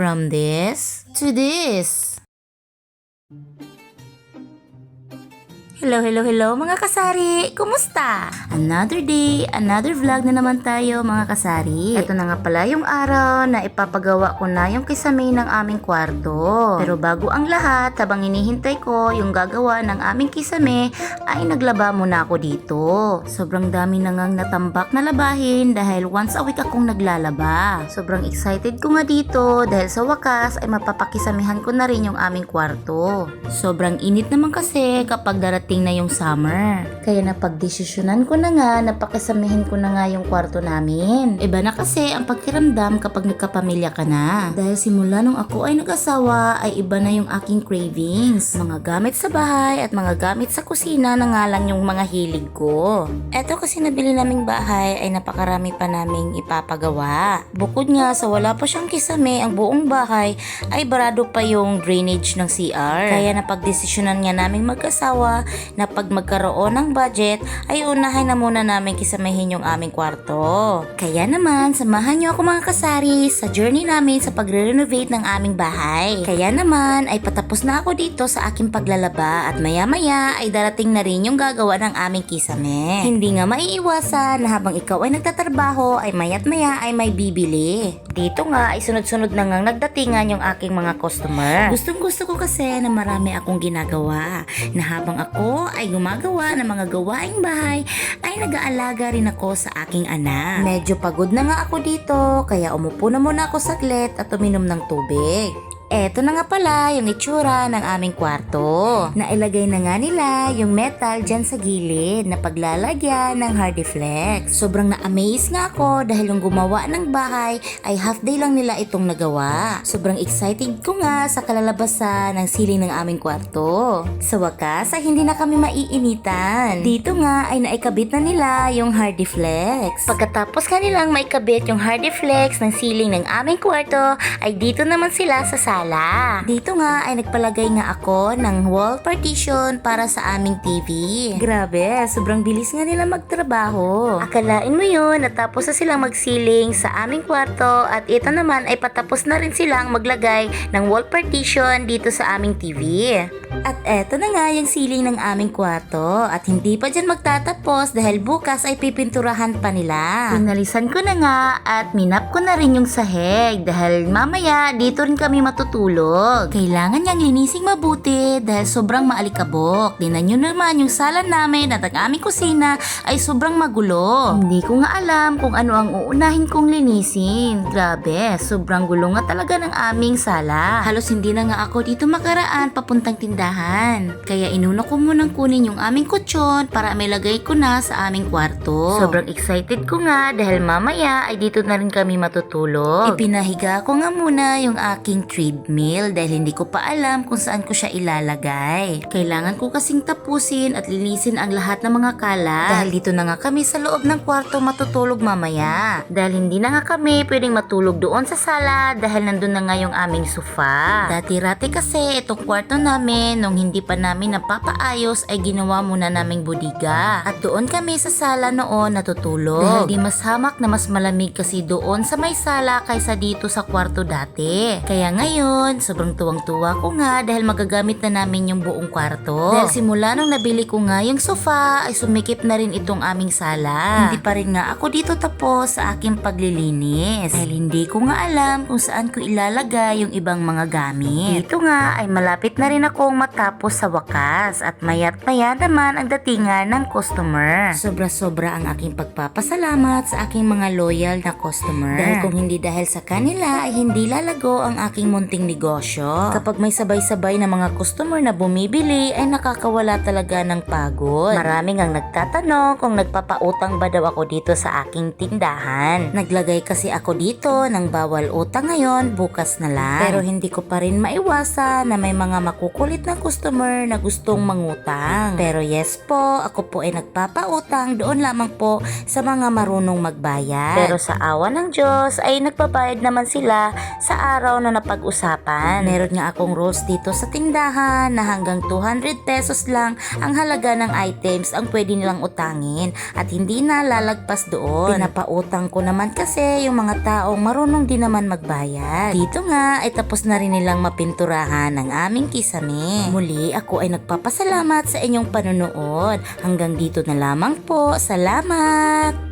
From this to this. Hello, hello, hello mga kasari! Kumusta? Another day, another vlog na naman tayo mga kasari. Ito na nga pala yung araw na ipapagawa ko na yung kisame ng aming kwarto. Pero bago ang lahat, habang hinihintay ko yung gagawa ng aming kisame, ay naglaba muna ako dito. Sobrang dami na ngang natambak na labahin dahil once a week akong naglalaba. Sobrang excited ko nga dito dahil sa wakas ay mapapakisamihan ko na rin yung aming kwarto. Sobrang init naman kasi kapag darating na yung summer. Kaya napagdesisyonan ko na nga na pakisamihin ko na nga yung kwarto namin. Iba na kasi ang pagkiramdam kapag nagkapamilya ka na. Dahil simula nung ako ay nag-asawa ay iba na yung aking cravings. Mga gamit sa bahay at mga gamit sa kusina na nga lang yung mga hilig ko. Eto kasi nabili naming bahay ay napakarami pa naming ipapagawa. Bukod nga sa wala pa siyang kisame, ang buong bahay ay barado pa yung drainage ng CR. Kaya napagdesisyonan nga naming mag-asawa na pag magkaroon ng budget ay unahin na muna namin kisamahin yung aming kwarto. Kaya naman, samahan niyo ako mga kasari sa journey namin sa pagre-renovate ng aming bahay. Kaya naman ay patapos na ako dito sa aking paglalaba at maya-maya ay darating na rin yung gagawa ng aming kisame. Hindi nga maiiwasan na habang ikaw ay nagtatrabaho ay mayat maya ay may bibili. Dito nga ay sunod-sunod na ngang nagdatingan yung aking mga customer. Gustong gusto ko kasi na marami akong ginagawa na habang ako ay gumagawa ng mga gawaing bahay ay nag-aalaga rin ako sa aking anak. Medyo pagod na nga ako dito kaya umupo na muna ako saglit at uminom ng tubig. Eto na nga pala yung itsura ng aming kwarto. Nailagay na nga nila yung metal dyan sa gilid na paglalagyan ng hardy flex. Sobrang na-amaze nga ako dahil yung gumawa ng bahay ay half day lang nila itong nagawa. Sobrang excited ko nga sa kalalabasan ng siling ng aming kwarto. Sa wakas ay hindi na kami maiinitan. Dito nga ay naikabit na nila yung hardy flex. Pagkatapos kanilang maikabit yung hardy flex ng siling ng aming kwarto ay dito naman sila sa sala. Dito nga ay nagpalagay nga ako ng wall partition para sa aming TV. Grabe, sobrang bilis nga nila magtrabaho. Akalain mo yun, natapos na silang magsiling sa aming kwarto at ito naman ay patapos na rin silang maglagay ng wall partition dito sa aming TV. At eto na nga yung ceiling ng aming kwarto at hindi pa dyan magtatapos dahil bukas ay pipinturahan pa nila. Pinalisan ko na nga at minap ko na rin yung sahig dahil mamaya dito rin kami matutulog. Kailangan niyang linising mabuti dahil sobrang maalikabok. Dinan nyo naman yung sala namin at ang aming kusina ay sobrang magulo. Hindi ko nga alam kung ano ang uunahin kong linisin. Grabe, sobrang gulo nga talaga ng aming sala. Halos hindi na nga ako dito makaraan papuntang tindahan. Kaya inuna ko munang kunin yung aming kutsyon para may lagay ko na sa aming kwarto. Sobrang excited ko nga dahil mamaya ay dito na rin kami matutulog. Ipinahiga ko nga muna yung aking treadmill dahil hindi ko pa alam kung saan ko siya ilalagay. Kailangan ko kasing tapusin at linisin ang lahat ng mga kalat dahil dito na nga kami sa loob ng kwarto matutulog mamaya. Dahil hindi na nga kami pwedeng matulog doon sa sala dahil nandun na nga yung aming sofa. Dati-rati kasi itong kwarto namin nung hindi pa namin napapaayos ay ginawa muna naming budiga. At doon kami sa sala noon natutulog. Dahil di mas hamak na mas malamig kasi doon sa may sala kaysa dito sa kwarto dati. Kaya ngayon, sobrang tuwang-tuwa ko nga dahil magagamit na namin yung buong kwarto. Dahil simula nung nabili ko nga yung sofa ay sumikip na rin itong aming sala. Hindi pa rin nga ako dito tapos sa aking paglilinis. Dahil hindi ko nga alam kung saan ko ilalagay yung ibang mga gamit. Dito nga ay malapit na rin akong matapos sa wakas at mayat maya naman ang datingan ng customer. Sobra-sobra ang aking pagpapasalamat sa aking mga loyal na customer. Dahil kung hindi dahil sa kanila ay hindi lalago ang aking munting negosyo. Kapag may sabay-sabay na mga customer na bumibili ay nakakawala talaga ng pagod. Maraming ang nagtatanong kung nagpapautang ba daw ako dito sa aking tindahan. Naglagay kasi ako dito ng bawal utang ngayon, bukas na lang. Pero hindi ko pa rin maiwasan na may mga makukulit na customer na gustong mangutang. Pero yes po, ako po ay nagpapautang doon lamang po sa mga marunong magbayad. Pero sa awa ng Diyos ay nagbabayad naman sila sa araw na napag-usapan usapan. Meron nga akong rolls dito sa tindahan na hanggang 200 pesos lang ang halaga ng items ang pwede nilang utangin at hindi na lalagpas doon. Pinapautang ko naman kasi yung mga taong marunong din naman magbayad. Dito nga ay tapos na rin nilang mapinturahan ang aming kisame. Muli ako ay nagpapasalamat sa inyong panonood. Hanggang dito na lamang po. Salamat!